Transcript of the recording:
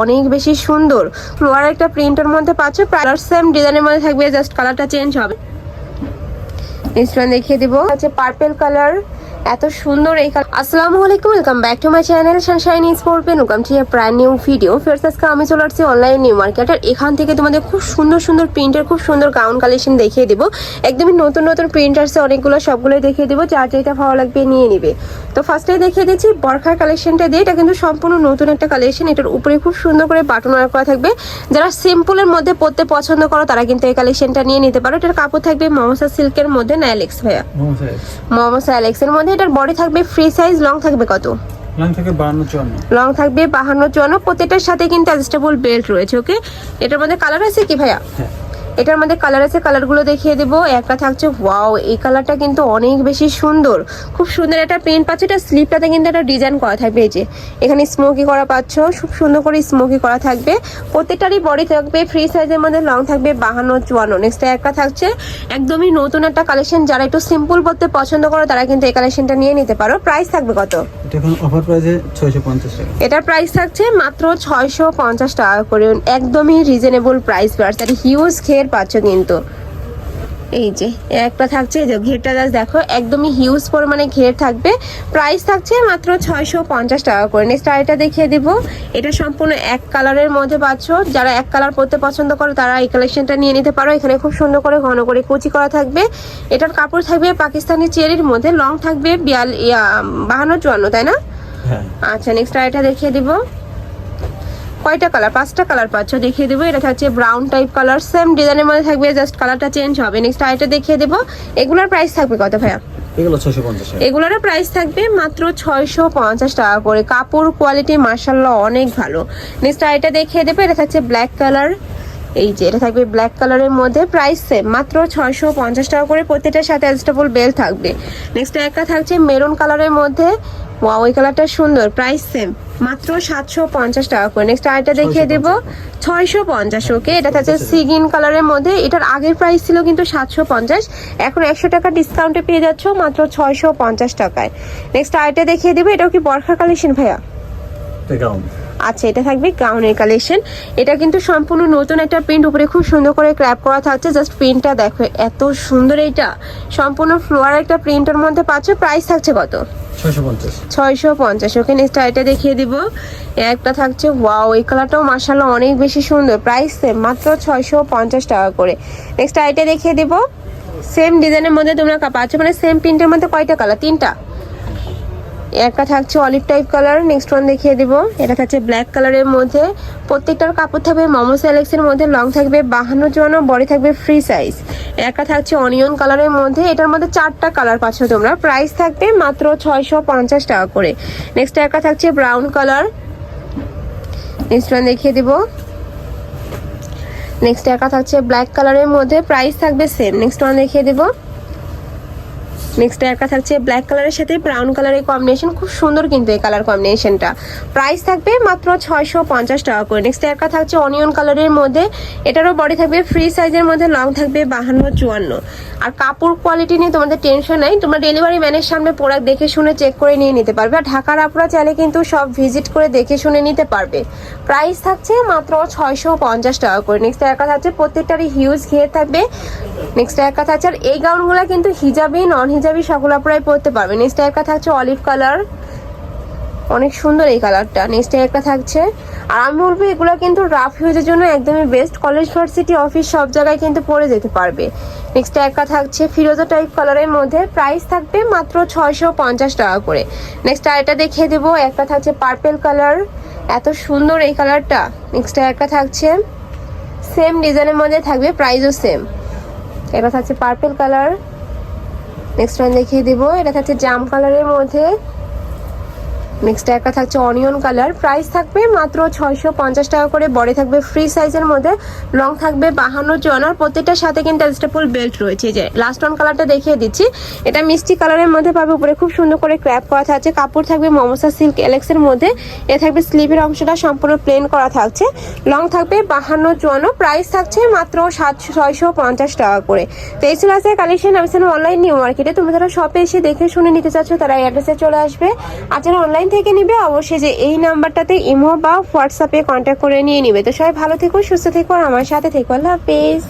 অনেক বেশি সুন্দর। ফ্লোয়ার একটা প্রিন্টের মধ্যে পাচ্ছ কালার সেম ডিজাইনের মধ্যে থাকবে জাস্ট কালারটা চেঞ্জ হবে। নেক্সট দেখিয়ে দিব। আছে পার্পেল কালার এত সুন্দর এই কালার আসসালামু আলাইকুম welcome back to my channel sunshine sport pen welcome to brand new video first আজকে আমি চলে আসছি অনলাইন নিউ মার্কেট আর এখান থেকে তোমাদের খুব সুন্দর সুন্দর প্রিন্টের খুব সুন্দর গাউন কালেকশন দেখিয়ে দিব। একদমই নতুন নতুন প্রিন্ট আসছে অনেকগুলো সবগুলো দেখিয়ে দিব। যার যেটা ভালো লাগবে নিয়ে নিবে। তো ফার্স্টে দেখিয়ে দিচ্ছি বরখার কালেকশনটা দিয়ে এটা কিন্তু সম্পূর্ণ নতুন একটা কালেকশন এটার উপরে খুব সুন্দর করে বাটন ওয়ার্ক করা থাকবে। যারা সিম্পলের মধ্যে পড়তে পছন্দ করো তারা কিন্তু এই কালেকশনটা নিয়ে নিতে পারো। এটার কাপড় থাকবে মমসা সিল্কের মধ্যে নাইলেক্স ভাইয়া? মমসা অ্যালেক্সের মধ্যে। এটার বডি থাকবে ফ্রি সাইজ লং থাকবে কত? লাইন থেকে বাহান্ন লং থাকবে প্রত্যেকটার সাথে কিন্তু অ্যাডজাস্টেবল বেল্ট রয়েছে ওকে এটার মধ্যে কালার আছে কি ভাইয়া? হ্যাঁ। এটার মধ্যে কালার আছে কালারগুলো দেখিয়ে দেবো। একটা থাকছে ওয়াও এই কালারটা কিন্তু অনেক বেশি সুন্দর। খুব সুন্দর একটা প্রিন্ট পাচ্ছ। এটা স্লিপটাতে কিন্তু একটা ডিজাইন করা থাকবে, এই যে। এখানে স্মোকি করা পাচ্ছ। খুব সুন্দর করে স্মোকি করা থাকবে। প্রত্যেকটারই বডি থাকবে ফ্রি সাইজের মধ্যে লং থাকবে, বাহান্ন, চুয়ান্ন। নেক্সট একটা থাকছে, একদমই নতুন একটা কালেকশন যারা একটু সিম্পল পড়তে পছন্দ করো, তারা কিন্তু এই কালেকশনটা নিয়ে নিতে পারো। প্রাইস থাকবে কত? এটা এখন অফার প্রাইসে ছয়শো পঞ্চাশ টাকা। এটার প্রাইস থাকছে মাত্র ছয়শো পঞ্চাশ টাকা করে। একদমই রিজনেবল প্রাইস পাচ্ছ এটা হিউজ খের পাচ্ছ কিন্তু। এই যে একটা থাকছে এই যে ঘেরটা জাস্ট দেখো একদমই হিউজ পরিমাণে ঘের থাকবে। প্রাইস থাকছে মাত্র ছয়শো পঞ্চাশ টাকা করে। নেক্সট আরেকটা দেখিয়ে দিব। এটা সম্পূর্ণ এক কালারের মধ্যে পাচ্ছ। যারা এক কালার পরতে পছন্দ করে তারা এই কালেকশনটা নিয়ে নিতে পারো। এখানে খুব সুন্দর করে ঘন করে কুচি করা থাকবে। এটার কাপড় থাকবে পাকিস্তানি চেরির মধ্যে লং থাকবে বিয়াল ইয়া বাহান্ন চুয়ান্ন তাই না? হ্যাঁ। আচ্ছা নেক্সট আরেকটা দেখিয়ে দিব। কয়টা কালার পাঁচটা কালার পাচ্ছ দেখিয়ে দেবো। এটা থাকছে ব্রাউন টাইপ কালার সেম ডিজাইনের মধ্যে থাকবে জাস্ট কালারটা চেঞ্জ হবে। নেক্সট আরেকটা দেখিয়ে দেবো। এগুলোর প্রাইস থাকবে কত ভাইয়া? এগুলোর প্রাইস থাকবে মাত্র ছয়শো পঞ্চাশ টাকা করে। কাপড় কোয়ালিটি মার্শাল্লাহ অনেক ভালো। নেক্সট আরেকটা দেখিয়ে দেবো। এটা থাকছে ব্ল্যাক কালার এই যে এটা থাকবে ব্ল্যাক কালারের মধ্যে প্রাইস সেম মাত্র ছয়শো পঞ্চাশ টাকা করে। প্রত্যেকটার সাথে অ্যাডজাস্টেবল বেল থাকবে। নেক্সট একটা থাকছে মেরুন কালারের মধ্যে। ওয়া ওই কালারটা সুন্দর প্রাইস সেম মাত্র সাতশো পঞ্চাশ টাকা করে। নেক্সট আরেকটা দেখিয়ে দেবো ছয়শো পঞ্চাশ ওকে এটা থাকছে সিগিন কালারের মধ্যে এটার আগের প্রাইস ছিল কিন্তু সাতশো পঞ্চাশ এখন একশো টাকা ডিসকাউন্টে পেয়ে যাচ্ছ মাত্র ছয়শো পঞ্চাশ টাকায়। নেক্সট আরেকটা দেখিয়ে দেবো এটাও কি বর্ষা কালেকশন ভাইয়া? আচ্ছা এটা থাকবে গাউনের কালেকশন এটা কিন্তু সম্পূর্ণ নতুন একটা প্রিন্ট উপরে খুব সুন্দর করে ক্র্যাপ করা থাকছে জাস্ট প্রিন্টটা দেখো এত সুন্দর এইটা। সম্পূর্ণ ফ্লোয়ার একটা প্রিন্টের মধ্যে পাচ্ছ প্রাইস থাকছে কত? ছয়শো পঞ্চাশ। ওকে নেক্সট এটা দেখিয়ে দিব। একটা থাকছে ওয়াও এই কালারটাও মার্শাল্লাহ অনেক বেশি সুন্দর। প্রাইস সেম মাত্র ছয়শো পঞ্চাশ টাকা করে। নেক্সট আইটা দেখিয়ে দিব। সেম ডিজাইনের মধ্যে তোমরা পাচ্ছ মানে সেম প্রিন্টের মধ্যে কয়টা কালার তিনটা। একটা থাকছে olive type colour next one দেখিয়ে দিব। এটা থাকছে ব্ল্যাক কালারের মধ্যে। প্রত্যেকটার কাপড় থাকবে মোমো স্যালেক্সের মধ্যে লং থাকবে বাহান্ন জন্য বডি থাকবে ফ্রি সাইজ একটা থাকছে অনিয়ন কালারের মধ্যে, এটার মধ্যে চারটা কালার পাচ্ছ তোমরা। প্রাইস থাকবে মাত্র ছয়শো পঞ্চাশ টাকা করে। নেক্সট একটা থাকছে ব্রাউন কালার নেক্সট ওয়ান দেখিয়ে দিব। নেক্সট একা থাকছে ব্ল্যাক কালারের মধ্যে প্রাইস থাকবে সেম নেক্সট ওয়ান দেখিয়ে দিব। নেক্সট একটা থাকছে ব্ল্যাক কালারের সাথে ব্রাউন কালারের কম্বিনেশন খুব সুন্দর কিন্তু এই কালার কম্বিনেশনটা প্রাইস থাকবে মাত্র ছয়শো পঞ্চাশ টাকা করে। নেক্সট একটা থাকছে অনিয়ন কালারের মধ্যে। এটারও বডি থাকবে ফ্রি সাইজের মধ্যে লং থাকবে বাহান্ন চুয়ান্ন। আর কাপড় কোয়ালিটি নিয়ে তোমাদের টেনশন নাই। তোমরা ডেলিভারি ম্যানের সামনে প্রোডাক্ট দেখে শুনে চেক করে নিয়ে নিতে পারবে। আর ঢাকার আপুরা চাইলে কিন্তু সব ভিজিট করে দেখে শুনে নিতে পারবে। প্রাইস থাকছে মাত্র ছয়শো পঞ্চাশ টাকা করে। নেক্সট একটা থাকছে প্রত্যেকটারই হিউজ ঘের থাকবে। নেক্সট একটা থাকছে আর এই গাউনগুলো কিন্তু হিজাবি নন হিজাবি সকল আপুরাই পরতে পারবে। নেক্সট একটা থাকছে অলিভ কালার অনেক সুন্দর এই কালারটা নেক্সট একটা থাকছে। আর আমি বলব, এগুলো কিন্তু রাফ ইউজের জন্য একদমই বেস্ট কলেজ ভার্সিটি অফিস সব জায়গায় কিন্তু পরে যেতে পারবে। নেক্সট একটা থাকছে ফিরোজা টাইপ কালারের মধ্যে। প্রাইস থাকবে মাত্র ছয়শো পঞ্চাশ টাকা করে। নেক্সট আর আরেকটা দেখিয়ে দেবো। একটা থাকছে পার্পেল কালার এত সুন্দর এই কালারটা নেক্সট একটা থাকছে সেম ডিজাইনের মধ্যে থাকবে প্রাইসও সেম এটা থাকছে পার্পেল কালার নেক্সট ওয়ান দেখিয়ে দিব। এটা থাকছে জাম কালারের মধ্যে। নেক্সট একটা থাকছে অনিয়ন কালার প্রাইস থাকবে মাত্র ছয়শো পঞ্চাশ টাকা করে। বডি থাকবে ফ্রি সাইজের মধ্যে। লং থাকবে বাহান্ন জন। আর প্রত্যেকটার সাথে কিন্তু অ্যাডজাস্টেবল বেল্ট রয়েছে। যে লাস্ট ওয়ান কালারটা দেখিয়ে দিচ্ছি। এটা মিষ্টি কালারের মধ্যে পাবে। উপরে খুব সুন্দর করে ক্র্যাপ করা থাকছে। কাপড় থাকবে মমসা সিল্ক এলেক্সের মধ্যে। এ থাকবে স্লিভের অংশটা সম্পূর্ণ প্লেন করা থাকছে। লং থাকবে বাহান্ন চুয়ান্ন প্রাইস থাকছে মাত্র সাতশো ছয়শো পঞ্চাশ টাকা করে। তো এই ছিল আজকের কালেকশন আমি অনলাইন নিউ মার্কেটে। তোমরা যারা শপে এসে দেখে শুনে নিতে চাচ্ছ, তারা এই অ্যাড্রেসে চলে আসবে। আর যারা অনলাইন থেকে নিবে, অবশ্যই যে এই নাম্বারটাতে ইমো বা হোয়াটসঅ্যাপে কন্ট্যাক্ট করে নিয়ে নিবে। তো সবাই ভালো থেকো, সুস্থ থেকো, আর আমার সাথে থেকো। আল্লাহ হাফেজ।